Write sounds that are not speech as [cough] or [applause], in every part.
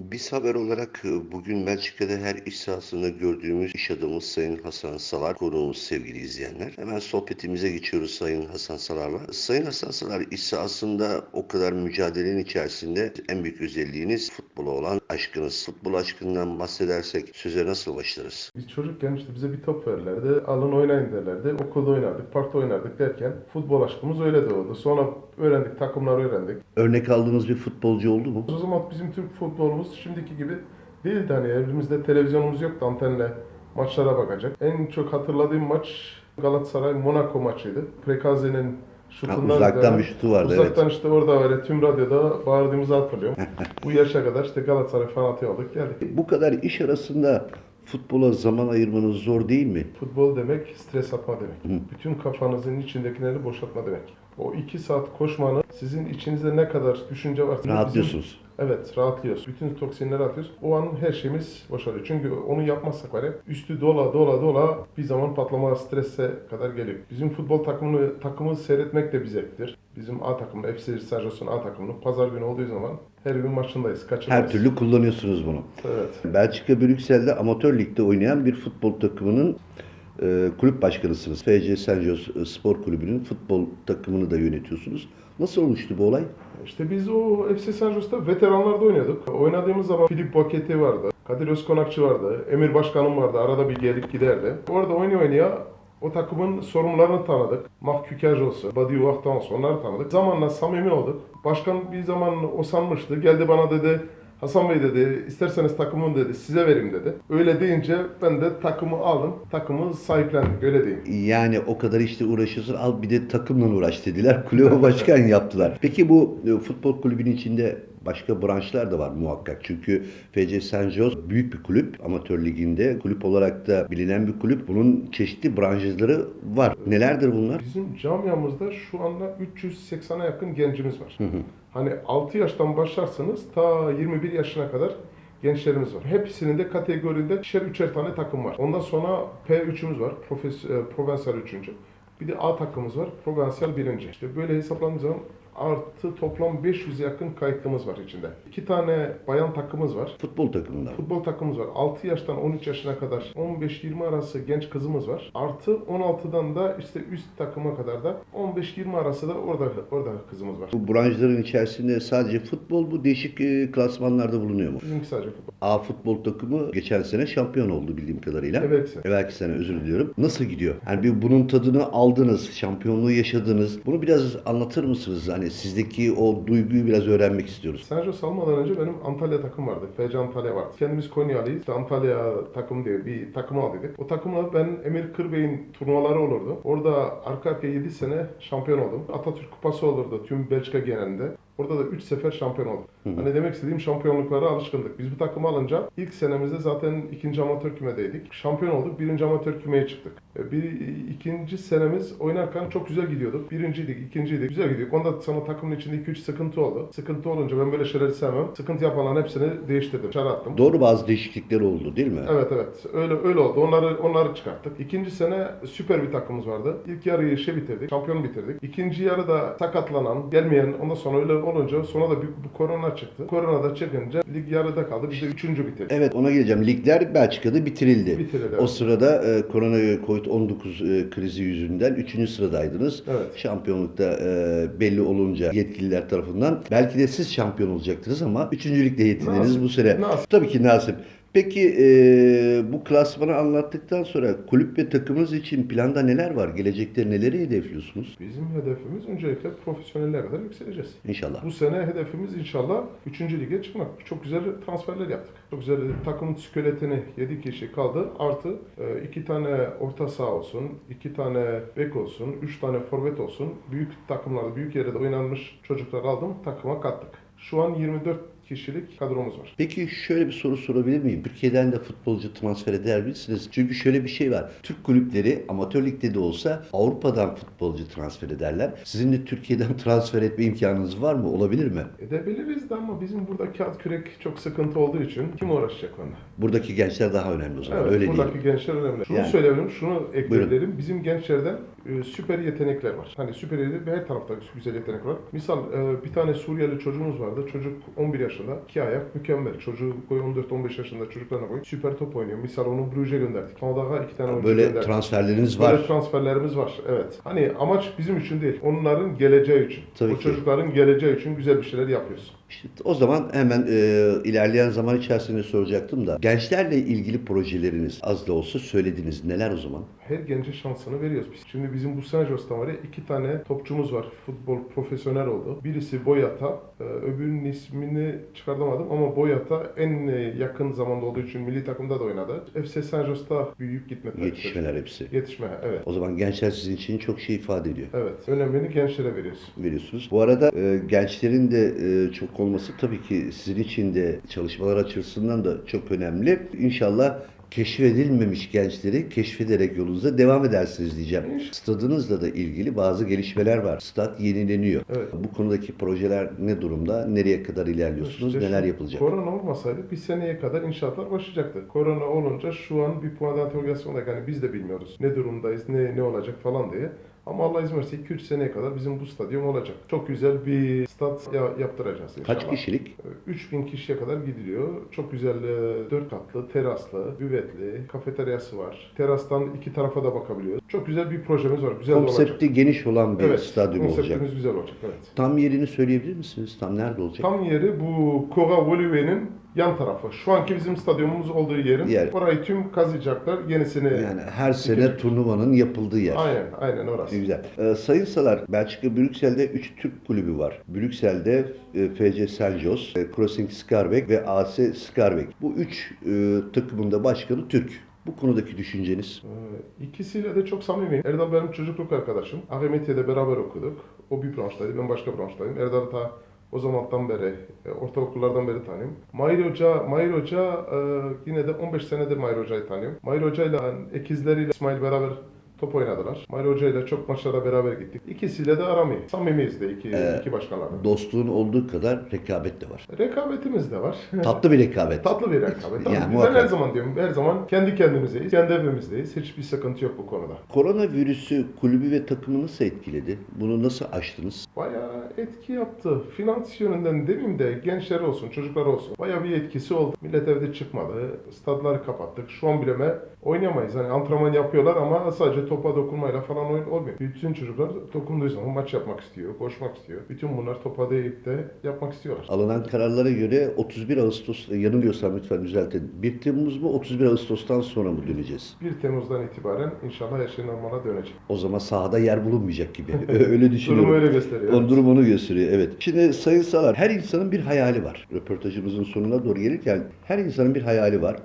Biz haber olarak e, bugün Belçika'da her iş sahasında gördüğümüz iş adamı Sayın Hasan Salar konuğumuz sevgili izleyenler. Hemen sohbetimize geçiyoruz Sayın Hasan Salar'la. Sayın Hasan Salar iş sahasında o kadar mücadelenin içerisinde en büyük özelliğiniz futbola olan aşkınız. Futbol aşkından bahsedersek söze nasıl başlarız? Biz çocukken işte bize bir top verirlerdi. Alın oynayın derlerdi. Okulda oynardık, parkta oynardık derken futbol aşkımız öyle doğdu. Sonra öğrendik, takımlar öğrendik. Örnek aldığınız bir futbolcu oldu mu? O zaman bizim Türk futbolumuz şimdiki gibi değildi. Hani evimizde televizyonumuz yoktu antenle maçlara bakacak. En çok hatırladığım maç Galatasaray Monaco maçıydı. Prekaze'nin şutundan Ha, uzaktan bir şutu vardı, Uzaktan işte orada öyle tüm radyoda bağırdığımızı hatırlıyorum. [laughs] Bu yaşa kadar işte Galatasaray fanatiği olduk geldik. Bu kadar iş arasında futbola zaman ayırmanız zor değil mi? Futbol demek stres atma demek. Bütün kafanızın içindekileri boşaltma demek. O iki saat koşmanın sizin içinizde ne kadar düşünce varsa bizim- Rahatlıyorsunuz. Evet rahatlıyoruz. Bütün toksinleri atıyoruz. O an her şeyimiz boşalıyor. Çünkü onu yapmazsak var ya üstü dola dola dola bir zaman patlama strese kadar geliyor. Bizim futbol takımını takımı seyretmek de bir zevktir. Bizim A takımı, FC Sarjos'un A takımını pazar günü olduğu zaman her gün maçındayız. Kaçırmayız. Her türlü kullanıyorsunuz bunu. Evet. Belçika Brüksel'de amatör ligde oynayan bir futbol takımının e, kulüp başkanısınız. FC Saint Jos Spor Kulübü'nün futbol takımını da yönetiyorsunuz. Nasıl oluştu bu olay? İşte biz o FC Sarjos'ta veteranlarda oynuyorduk. Oynadığımız zaman Filip Baketi vardı. Kadir Özkonakçı vardı. Emir Başkanım vardı. Arada bir gelip giderdi. Orada oynaya oynaya o takımın sorumlularını tanıdık. Mark Kükaj olsun, Badi Vaktan olsun onları tanıdık. Zamanla samimi olduk. Başkan bir zaman o sanmıştı. Geldi bana dedi Hasan Bey dedi isterseniz takımın dedi size vereyim dedi. Öyle deyince ben de takımı aldım. Takımı sahiplendik öyle diyeyim. Yani o kadar işte uğraşıyorsun al bir de takımla uğraş dediler. [laughs] Kulübe başkan yaptılar. Peki bu e, futbol kulübünün içinde başka branşlar da var muhakkak. Çünkü FC Saint Jos büyük bir kulüp. Amatör liginde kulüp olarak da bilinen bir kulüp. Bunun çeşitli branşları var. Nelerdir bunlar? Bizim camiamızda şu anda 380'e yakın gencimiz var. Hani 6 yaştan başlarsanız ta 21 yaşına kadar gençlerimiz var. Hepsinin de kategoride ikişer üçer tane takım var. Ondan sonra P3'ümüz var. Profes, e, Provincial 3. Bir de A takımımız var. Provincial 1. İşte böyle hesapladığımız zaman artı toplam 500 yakın kayıtlımız var içinde. İki tane bayan takımımız var. Futbol takımından. Futbol takımımız var. 6 yaştan 13 yaşına kadar 15-20 arası genç kızımız var. Artı 16'dan da işte üst takıma kadar da 15-20 arası da orada orada kızımız var. Bu branşların içerisinde sadece futbol bu değişik e, klasmanlarda bulunuyor mu? Bizimki sadece futbol. A futbol takımı geçen sene şampiyon oldu bildiğim kadarıyla. Evet. sene. Evvelki sene özür diliyorum. Nasıl gidiyor? Yani bir bunun tadını aldınız, şampiyonluğu yaşadınız. Bunu biraz anlatır mısınız? Hani sizdeki o duyguyu biraz öğrenmek istiyoruz. Sergio salmadan önce benim Antalya takım vardı. FC Antalya vardı. Kendimiz Konyalıyız. İşte Antalya takım diye bir takım aldıydık. O takımla ben Emir Kırbey'in turnuvaları olurdu. Orada arka arkaya 7 sene şampiyon oldum. Atatürk Kupası olurdu tüm Belçika genelinde. Orada da 3 sefer şampiyon oldum. Hani demek istediğim şampiyonluklara alışkındık. Biz bu takımı alınca ilk senemizde zaten ikinci amatör kümedeydik. Şampiyon olduk. Birinci amatör kümeye çıktık. E, Bir ikinci senemiz oynarken çok güzel gidiyorduk. Birinciydik, ikinciydik. Güzel gidiyorduk. Onda sonra takımın içinde 2-3 sıkıntı oldu. Sıkıntı olunca ben böyle şeyleri sevmem. Sıkıntı yapanların hepsini değiştirdim. Dışarı attım. Doğru bazı değişiklikler oldu değil mi? Evet evet. Öyle öyle oldu. Onları onları çıkarttık. İkinci sene süper bir takımımız vardı. İlk yarıyı şey bitirdik. Şampiyon bitirdik. İkinci yarıda sakatlanan, gelmeyen ondan sonra öyle olunca sonra da bir, bu korona çıktı. Korona da çıkınca lig yarıda kaldı. Biz de üçüncü bitirdik. Evet ona geleceğim. Ligler Belçika'da bitirildi. Bitirildi, O sırada e, korona Covid-19 e, krizi yüzünden 3. sıradaydınız. Evet. Şampiyonlukta e, belli olunca yetkililer tarafından belki de siz şampiyon olacaktınız ama üçüncülükle yetindiniz bu sene. Nasip. Tabii ki nasip. Peki e, bu klasmanı anlattıktan sonra kulüp ve takımınız için planda neler var? Gelecekte neleri hedefliyorsunuz? Bizim hedefimiz öncelikle profesyonellere kadar yükseleceğiz. İnşallah. Bu sene hedefimiz inşallah 3. lige çıkmak. Çok güzel transferler yaptık. Çok güzel takımın skelettini 7 kişi kaldı. Artı 2 tane orta saha olsun, 2 tane bek olsun, 3 tane forvet olsun. Büyük takımlarda, büyük yerde oynanmış çocuklar aldım, takıma kattık. Şu an 24 kişilik kadromuz var. Peki şöyle bir soru sorabilir miyim? Türkiye'den de futbolcu transfer eder misiniz? Çünkü şöyle bir şey var. Türk kulüpleri amatör ligde de olsa Avrupa'dan futbolcu transfer ederler. Sizin de Türkiye'den [laughs] transfer etme imkanınız var mı? Olabilir mi? Edebiliriz de ama bizim burada kağıt kürek çok sıkıntı olduğu için kim uğraşacak onunla? Buradaki gençler daha önemli o zaman. Evet, Öyle buradaki değil. gençler önemli. Şunu Yani. söyleyebilirim, şunu ekleyebilirim. Bizim gençlerden e, süper yetenekler var. Hani süper yetenek her tarafta güzel yetenek var. Misal e, bir tane Suriyeli çocuğumuz vardı. Çocuk 11 yaşında yaşında. iki ayak mükemmel. Çocuğu koy 14-15 yaşında çocuklarına koy. Süper top oynuyor. Misal onu Bruges'e gönderdik. Kanada'ya iki tane oyuncu Böyle gönderdik. transferleriniz Böyle var. transferlerimiz var. Evet. Hani amaç bizim için değil. Onların geleceği için. Tabii o ki. çocukların geleceği için güzel bir şeyler yapıyoruz. İşte o zaman hemen e, ilerleyen zaman içerisinde soracaktım da gençlerle ilgili projeleriniz az da olsa söylediniz. Neler o zaman? Her gence şansını veriyoruz biz. Şimdi bizim bu San Jose'dan var ya iki tane topçumuz var. Futbol profesyonel oldu. Birisi Boyata. e, Öbürünün ismini çıkartamadım ama Boyata en e, yakın zamanda olduğu için milli takımda da oynadı. FC San Jose'da büyüyüp gitme tarihleri. Yetişmeler hepsi. Yetişme evet. O zaman gençler sizin için çok şey ifade ediyor. Evet. Önemini gençlere veriyoruz. veriyorsunuz. Bu arada e, gençlerin de e, çok olması tabii ki sizin için de çalışmalar açısından da çok önemli. İnşallah keşfedilmemiş gençleri keşfederek yolunuza devam edersiniz diyeceğim. Stadınızla da ilgili bazı gelişmeler var. Stat yenileniyor. Evet. Bu konudaki projeler ne durumda? Nereye kadar ilerliyorsunuz? İşte Neler yapılacak? Korona olmasaydı bir seneye kadar inşaatlar başlayacaktı. Korona olunca şu an bir puan interrogasyonda yani biz de bilmiyoruz. Ne durumdayız, ne ne olacak falan diye. Ama Allah izin verirse 2-3 seneye kadar bizim bu stadyum olacak. Çok güzel bir stat ya- yaptıracağız inşallah. Kaç kişilik? 3000 kişiye kadar gidiliyor. Çok güzel 4 katlı, teraslı, büvetli, kafeteryası var. Terastan iki tarafa da bakabiliyoruz. Çok güzel bir projemiz var. Güzel de olacak. Konsepti geniş olan bir Evet, stadyum olacak. konseptimiz güzel olacak. Evet. Tam yerini söyleyebilir misiniz? Tam nerede olacak? Tam yeri bu Kora Volive'nin yan tarafı. Şu anki bizim stadyumumuz olduğu yerin. Yer. Orayı tüm kazıyacaklar. Yenisini... Yani her sene Dikecek. turnuvanın yapıldığı yer. Aynen, aynen orası. Güzel. Ee, sayın Salar, Belçika Brüksel'de 3 Türk kulübü var. Brüksel'de e, FC Seljos, e, Crossing Skarbek ve AS Skarbek. Bu 3 takımın da başkanı Türk. Bu konudaki düşünceniz? Ee, İkisiyle de çok samimiyim. Erdal benim çocukluk arkadaşım. Ahmetiye'de beraber okuduk. O bir branştaydı, ben başka branştayım. Erdal'ı ta o zamandan beri, e, ortaokullardan beri tanıyorum. Mahir Hoca, Mahir Hoca e, yine de 15 senedir Mahir Hoca'yı tanıyorum. Mahir Hoca'yla ekizleriyle İsmail beraber top oynadılar. Mahir Hoca'yla çok maçlara beraber gittik. İkisiyle de aram iyi. Samimiyiz de iki, Ee, iki başkanlarla. Dostluğun olduğu kadar rekabet de var. Rekabetimiz de var. [laughs] Tatlı bir rekabet. Tatlı bir rekabet. Tabii Yani ben her zaman diyorum, her zaman kendi kendimizdeyiz, kendi evimizdeyiz. Hiçbir sıkıntı yok bu konuda. Koronavirüsü kulübü ve takımı nasıl etkiledi? Bunu nasıl aştınız? Bayağı etki yaptı. Finans yönünden demeyeyim de gençler olsun, çocuklar olsun. Bayağı bir etkisi oldu. Millet evde çıkmadı. Stadları kapattık. Şu an bile me oynayamayız. Hani antrenman yapıyorlar ama sadece topa dokunmayla falan oyun olmuyor. Bütün çocuklar dokunduğu zaman maç yapmak istiyor, koşmak istiyor. Bütün bunlar topa değip de yapmak istiyorlar. Alınan kararlara göre 31 Ağustos, yanılıyorsam lütfen düzeltin. 1 Temmuz mu 31 Ağustos'tan sonra mı döneceğiz? 1 Temmuz'dan itibaren inşallah her şey normala dönecek. O zaman sahada yer bulunmayacak gibi. [laughs] Öyle düşünüyorum. Durum öyle gösteriyor. O durum onu gösteriyor evet. Şimdi Sayın Salar her insanın bir hayali var. Röportajımızın sonuna doğru gelirken her insanın bir hayali var.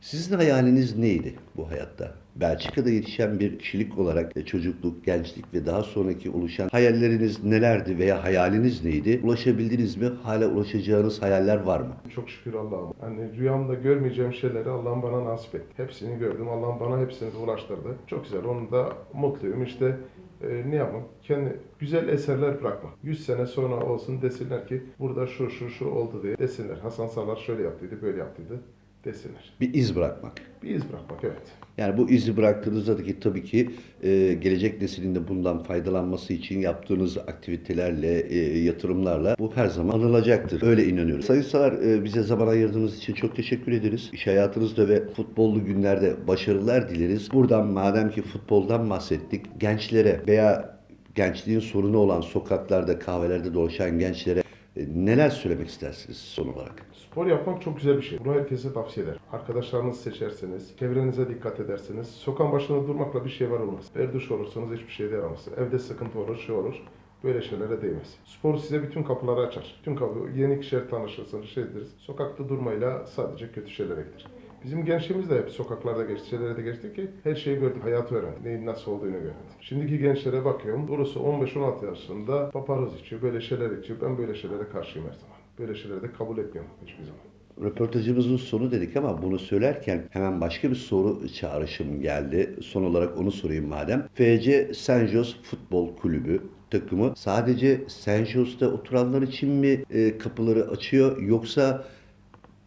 Sizin hayaliniz neydi bu hayatta? Belçika'da yetişen bir kişilik olarak e, çocukluk, gençlik ve daha sonraki oluşan hayalleriniz nelerdi veya hayaliniz neydi? Ulaşabildiniz mi? Hala ulaşacağınız hayaller var mı? Çok şükür Allah'ım. Hani rüyamda görmeyeceğim şeyleri Allah'ım bana nasip etti. Hepsini gördüm. Allah'ım bana hepsini ulaştırdı. Çok güzel. Onu da mutluyum. İşte e, ne yapmak? Kendi güzel eserler bırakmak. 100 sene sonra olsun desinler ki burada şu şu şu oldu diye desinler. Hasan Salar şöyle yaptıydı, böyle yaptıydı desinler. Bir iz bırakmak. Bir iz bırakmak evet. Yani bu izi bıraktığınızda ki tabii ki e, gelecek neslin de bundan faydalanması için yaptığınız aktivitelerle, e, yatırımlarla bu her zaman anılacaktır. Öyle inanıyorum. Sayın Salar e, bize zaman ayırdığınız için çok teşekkür ederiz. İş hayatınızda ve futbollu günlerde başarılar dileriz. Buradan madem ki futboldan bahsettik, gençlere veya gençliğin sorunu olan sokaklarda, kahvelerde dolaşan gençlere neler söylemek istersiniz son olarak? Spor yapmak çok güzel bir şey. Bunu herkese tavsiye ederim. Arkadaşlarınızı seçerseniz, çevrenize dikkat ederseniz, sokağın başında durmakla bir şey var olmaz. Berduş olursanız hiçbir şey de yaramaz. Evde sıkıntı olur, şey olur. Böyle şeylere değmez. Spor size bütün kapıları açar. Bütün kapı, yeni kişiler tanışırsınız, şey ederiz. Sokakta durmayla sadece kötü şeylere gider. Bizim gençliğimiz de hep sokaklarda geçti, şeylere de geçti ki her şeyi gördük, hayatı öğrendik. Neyin nasıl olduğunu gördük. Şimdiki gençlere bakıyorum, doğrusu 15-16 yaşında paparoz içiyor, böyle şeyler içiyor. Ben böyle şeylere karşıyım her zaman. Böyle şeyleri de kabul etmiyorum hiçbir zaman. Röportajımızın sonu dedik ama bunu söylerken hemen başka bir soru çağrışım geldi. Son olarak onu sorayım madem. FC Saint Jos Futbol Kulübü takımı sadece Saint Jos'ta oturanlar için mi e, kapıları açıyor yoksa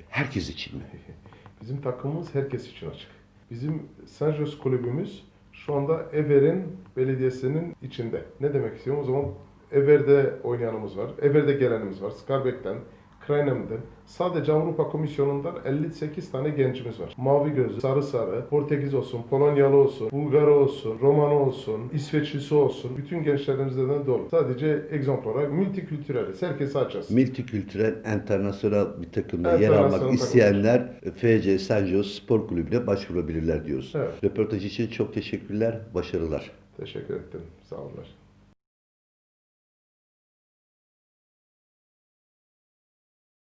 herkes için mi? [laughs] Bizim takımımız herkes için açık. Bizim San Jose kulübümüz şu anda Ever'in belediyesinin içinde. Ne demek istiyorum? O zaman Ever'de oynayanımız var. Ever'de gelenimiz var. Skarbek'ten, Kranem'den. Sadece Avrupa Komisyonu'ndan 58 tane gencimiz var. Mavi gözlü, sarı sarı, Portekiz olsun, Polonyalı olsun, Bulgarı olsun, Romanı olsun, İsveçlisi olsun. Bütün gençlerimizden de dolu. Sadece egzemplar olarak multikültüreliz. Herkese açacağız. Multikültürel, internasyonel bir takımda yer almak isteyenler FC San Jose Spor Kulübü'ne başvurabilirler diyoruz. Evet. Röportaj için çok teşekkürler, başarılar. Teşekkür ettim. Sağ olun.